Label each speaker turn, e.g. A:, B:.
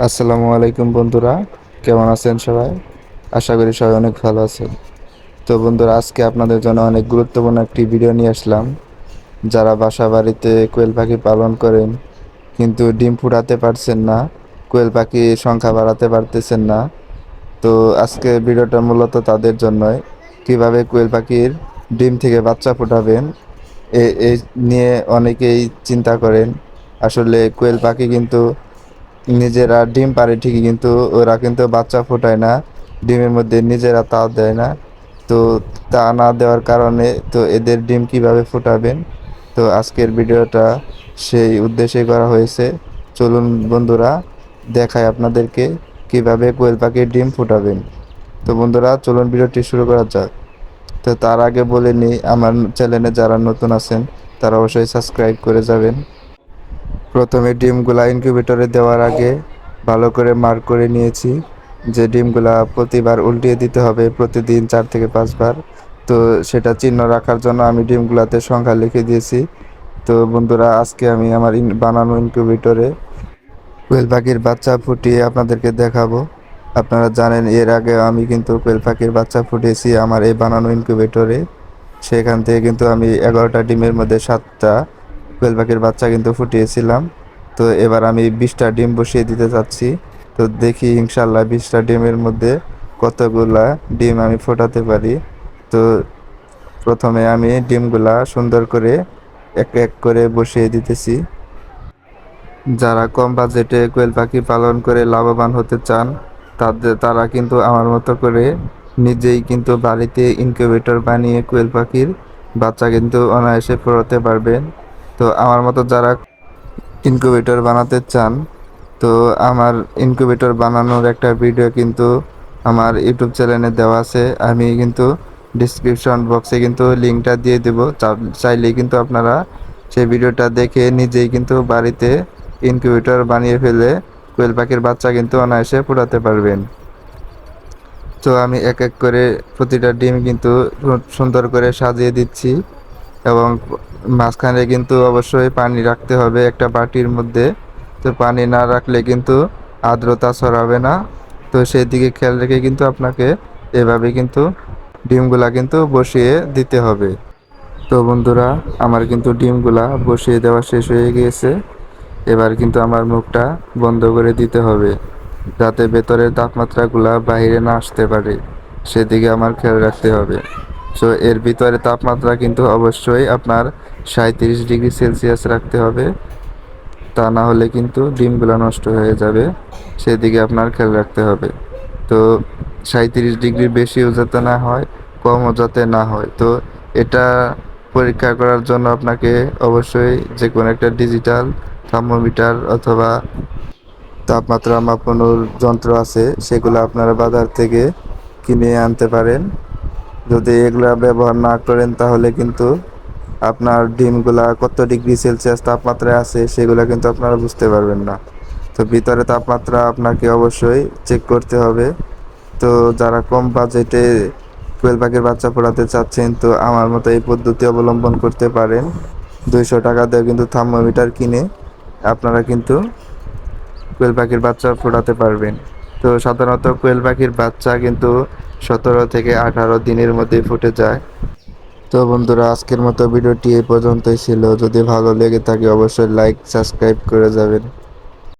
A: আসসালামু আলাইকুম বন্ধুরা, কেমন আছেন সবাই? আশা করি সবাই অনেক ভালো আছেন। তো বন্ধুরা, আজকে আপনাদের জন্য অনেক গুরুত্বপূর্ণ একটি ভিডিও নিয়ে আসলাম। যারা বাসা বাড়িতে কোয়েল পাখি পালন করেন, কিন্তু ডিম ফুটাতে পারছেন না, কোয়েল পাখি সংখ্যা বাড়াতে পারতেছেন না, তো আজকে ভিডিওটা মূলত তাদের জন্যই। কীভাবে কোয়েল পাখির ডিম থেকে বাচ্চা ফোটাবেন এ নিয়ে অনেকেই চিন্তা করেন। আসলে কোয়েল পাখি কিন্তু নিজেরা ডিম পারে ঠিকই, কিন্তু ওরা কিন্তু বাচ্চা ফোটায় না, ডিমের মধ্যে নিজেরা তা দেয় না। তো তা না দেওয়ার কারণে তো এদের ডিম কীভাবে ফোটাবেন? তো আজকের ভিডিওটা সেই উদ্দেশ্যে করা হয়েছে। চলুন বন্ধুরা দেখায় আপনাদেরকে কীভাবে কোয়েল পাখির ডিম ফোটাবেন। তো বন্ধুরা, চলুন ভিডিওটি শুরু করা যাক। তো তার আগে বলে নিই, আমার চ্যানেলে যারা নতুন আছেন, তারা অবশ্যই সাবস্ক্রাইব করে যাবেন। প্রথমে ডিমগুলা ইনকিউবেটরে দেওয়ার আগে ভালো করে মার্ক করে নিয়েছি যে ডিমগুলা প্রতিবার উল্টিয়ে দিতে হবে প্রতিদিন চার থেকে পাঁচবার। তো সেটা চিহ্ন রাখার জন্য আমি ডিমগুলাতে সংখ্যা লিখে দিয়েছি। তো বন্ধুরা, আজকে আমি আমার বানানো ইনকিউবেটরে কোয়েল পাখির বাচ্চা ফুটিয়ে আপনাদেরকে দেখাবো। আপনারা জানেন, এর আগে আমি কিন্তু কোয়েল পাখির বাচ্চা ফুটিয়েছি আমার এই বানানো ইনকিউবেটরে। সেখান থেকে কিন্তু আমি এগারোটা ডিমের মধ্যে সাতটা কোয়েল পাখির বাচ্চা কিন্তু ফুটিয়েছিলাম। তো এবার আমি বিশটা ডিম বসিয়ে দিতে চাচ্ছি। তো দেখি ইনশাল্লাহ বিশটা ডিমের মধ্যে কতগুলা ডিম আমি ফোটাতে পারি। তো প্রথমে আমি ডিমগুলা সুন্দর করে এক এক করে বসিয়ে দিতেছি। যারা কম বাজেটে কোয়েল পাখি পালন করে লাভবান হতে চান, তাদের, তারা কিন্তু আমার মতো করে নিজেই কিন্তু বাড়িতে ইনকিউবেটর বানিয়ে কোয়েল পাখির বাচ্চা কিন্তু অনায়াসে ফোটাতে পারবেন। তো আমার মতো যারা ইনকিউবেটর বানাতে চান, তো আমার ইনকিউবেটর বানানোর একটা ভিডিও কিন্তু আমার ইউটিউব চ্যানেলে দেওয়া আছে। আমি কিন্তু ডিসক্রিপশন বক্সে কিন্তু লিঙ্কটা দিয়ে দেব। চাইলে কিন্তু আপনারা সেই ভিডিওটা দেখে নিজেই কিন্তু বাড়িতে ইনকিউবেটর বানিয়ে ফেলে কোয়েল পাখির বাচ্চা কিন্তু অনায়াসে ফোটাতে পারবেন। তো আমি এক এক করে প্রতিটা ডিম কিন্তু সুন্দর করে সাজিয়ে দিচ্ছি। এবং মাঝখানে কিন্তু অবশ্যই পানি রাখতে হবে একটা বাটির মধ্যে। তো পানি না রাখলে কিন্তু আর্দ্রতা ছড়াবে না। তো সেই দিকে খেয়াল রেখে কিন্তু আপনাকে এভাবে কিন্তু ডিমগুলা কিন্তু বসিয়ে দিতে হবে। তো বন্ধুরা, আমার কিন্তু ডিমগুলা বসিয়ে দেওয়া শেষ হয়ে গিয়েছে। এবার কিন্তু আমার মুখটা বন্ধ করে দিতে হবে, যাতে ভেতরের তাপমাত্রাগুলা বাইরে না আসতে পারে। সেদিকে আমার খেয়াল রাখতে হবে। সো এর ভিতরে তাপমাত্রা কিন্তু অবশ্যই আপনার সাঁত্রিশ ডিগ্রি সেলসিয়াস রাখতে হবে। তা না হলে কিন্তু ডিমগুলো নষ্ট হয়ে যাবে। সেদিকে আপনার খেয়াল রাখতে হবে। তো সাঁত্রিশ ডিগ্রি বেশিও যাতে না হয় কমও যাতে না হয়। তো, এটা পরীক্ষা করার জন্য আপনাকে অবশ্যই যে কোনো একটা ডিজিটাল থার্মোমিটার অথবা তাপমাত্রা মাপানোর যন্ত্র আছে, সেগুলো আপনারা বাজার থেকে কিনে আনতে পারেন। যদি এগুলা ব্যবহার না করেন, তাহলে কিন্তু আপনার ডিমগুলা কত ডিগ্রি সেলসিয়াস তাপমাত্রায় আছে সেগুলো কিন্তু আপনারা বুঝতে পারবেন না। তো ভিতরে তাপমাত্রা আপনাকে অবশ্যই চেক করতে হবে। তো যারা কম বাজেটে কোয়েল পাখির বাচ্চা ফোটাতে চাচ্ছেন, তো আমার মতো এই পদ্ধতি অবলম্বন করতে পারেন। দুইশো টাকা দিয়ে কিন্তু থার্মোমিটার কিনে আপনারা কিন্তু কোয়েল পাখির বাচ্চা ফোটাতে পারবেন। তো সাধারণত কোয়েল পাখির বাচ্চা কিন্তু সতেরো থেকে আঠারো দিনের মধ্যে ফুটে যায়। তো বন্ধুরা, আজকের মতো ভিডিওটি এই পর্যন্তই ছিল। যদি ভালো লেগে থাকে, অবশ্যই লাইক সাবস্ক্রাইব করে যাবেন।